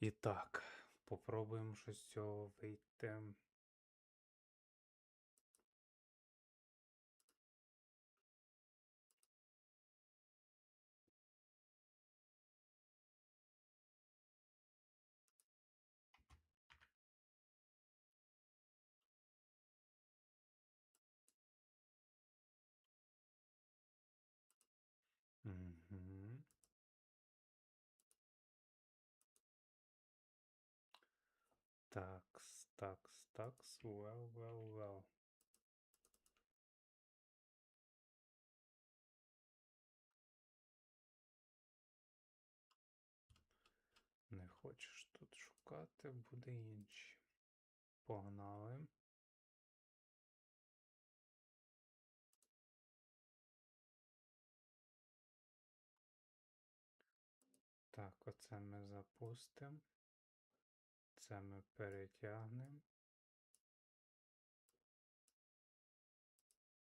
І так, попробуємо щось з цього вийти. Такс, такс, well, well, well. Не хочеш тут шукати, буде інші. Погнали. Так, оце ми запустимо. Це ми перетягнемо.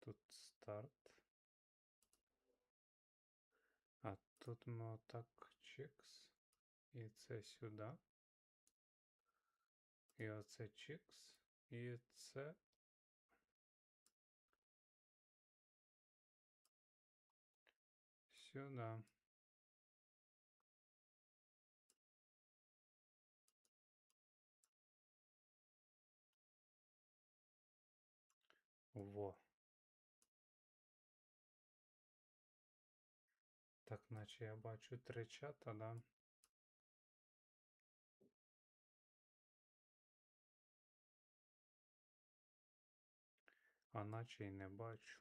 Тут старт. А тут ми отак чикс. І це сюди. І оце чикс. І це. Сюди. Наче я бачу три чата, да? А наче й не бачу.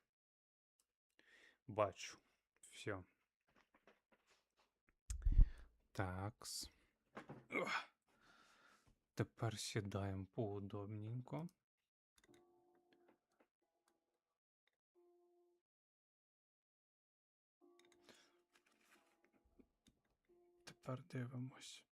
Бачу. Все. Такс. Тепер сідаємо поудобненько. Тепер дивимось.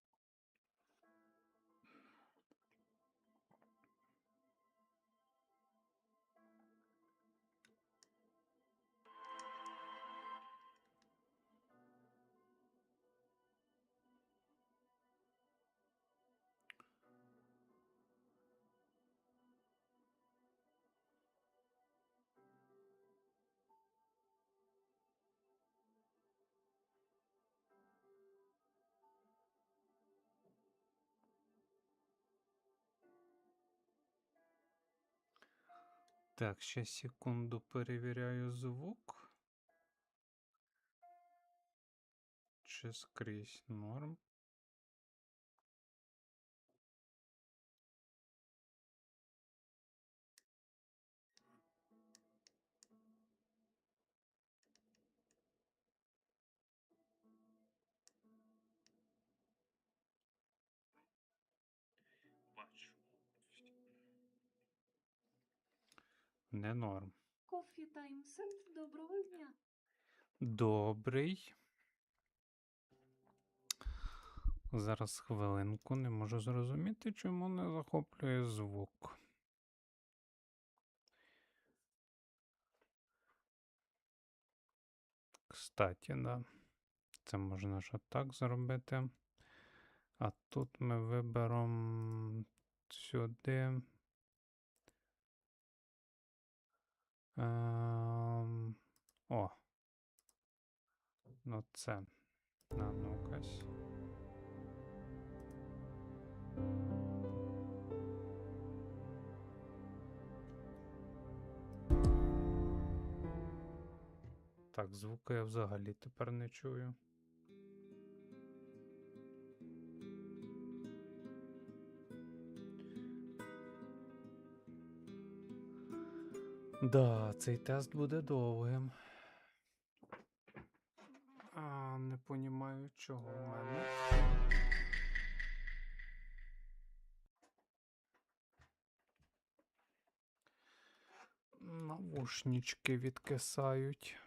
Так, ще секунду перевіряю звук. Чи скрізь норм? Не норм. Кофі таймсент, доброго дня. Добрий. Зараз хвилинку, не можу зрозуміти, чому не захоплює звук. Кстати, да. Це можна ж так зробити. А тут ми виберемо сюди. Ем, О. Ну це. На ну-кась. Так, звуку я взагалі тепер не чую. Да, цей тест буде довгим. А, не понімаю, чого в мене. Навушнички відкисають.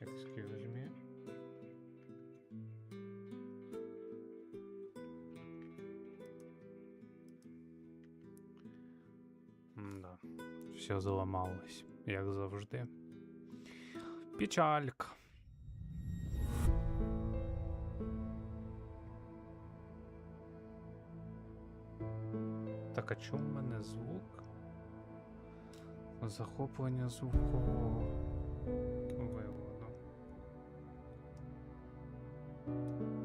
Excuse Да, все зламалось, як завжди. Печалька. Так, а чому в мене звук? Захоплення звукового виводу.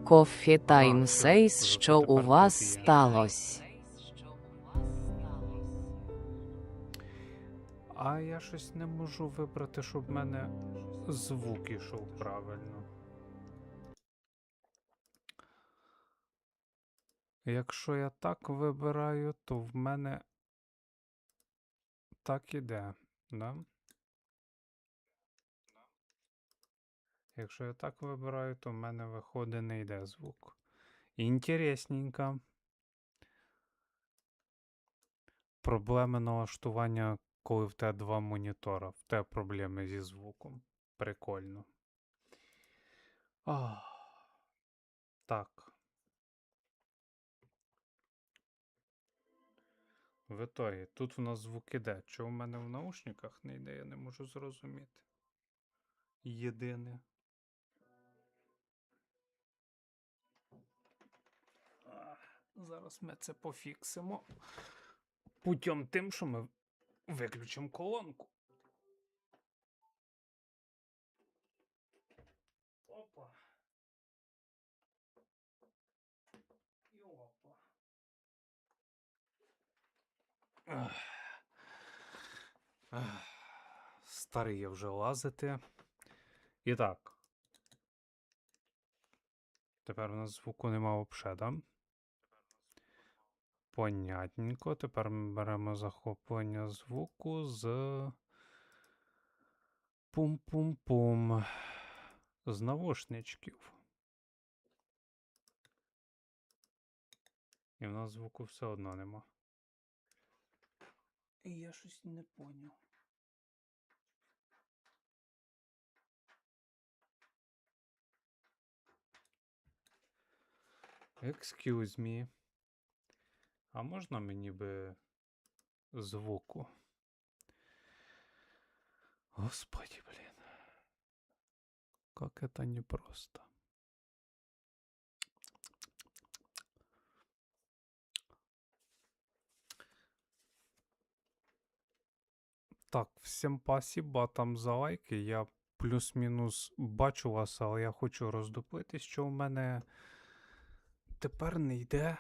Кофі Тайм А, Сейс, що у вас сталося? А я щось не можу вибрати, щоб в мене звук ішов правильно. Якщо я так вибираю, то в мене так іде, да? Якщо я так вибираю, то в мене виходить не йде звук. Інтересненько. Проблеми налаштування, коли в тебе два монітора. В тебе проблеми зі звуком. Прикольно. Ах. Так. В ітогі, тут в нас звук іде. Чого в мене в наушниках не йде, я не можу зрозуміти. Єдине. Зараз ми це пофіксимо. Путем тим, що ми виключимо колонку. Опа. І опа. Ах. Ах. Старий я вже лазити. І так. Тепер у нас звуку нема да? Понятненько. Тепер ми беремо захоплення звуку з пум-пум-пум. З навушничків. І в нас звуку все одно нема. Я щось не поняв. Excuse me. А можна мені би звуку? Господи, блин. Как это непросто. Так, всім спасибо там за лайки. Я плюс-мінус бачу вас, але я хочу роздуплитись, що в мене тепер не йде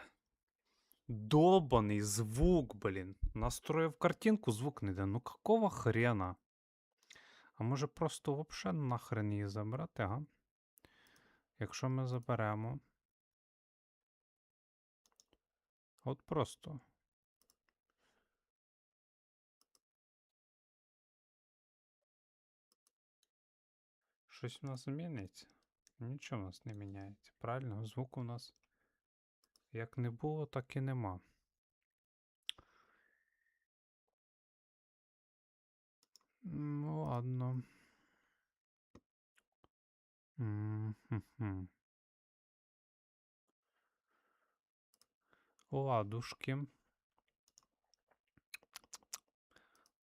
долбаний звук, блін. Настроїв картинку, звук не йде. Ну какого хрена? А може просто вообще нахрен її забрати, га? Якщо ми заберемо. От просто. Щось у нас зміниться? Нічого у нас не міняється. Правильно, звуку у нас як не було, так і нема. Ну, ладно. Ладушки.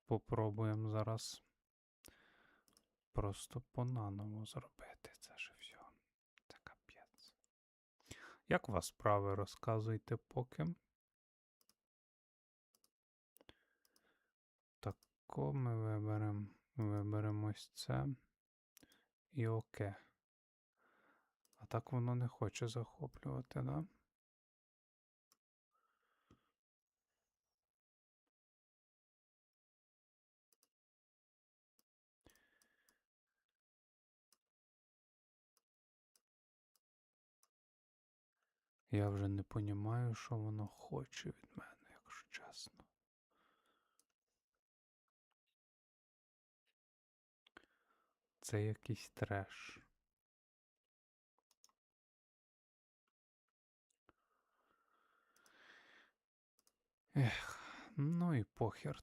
Попробуємо зараз просто по-наново зробити це ж все. Це капець. Як у вас справи розказуйте поки? Тако ми виберемо. Виберемо ось це. І оке. А так воно не хоче захоплювати, да? Я вже не понімаю, що воно хоче від мене, якщо чесно. Це якийсь треш. Ех, ну і похер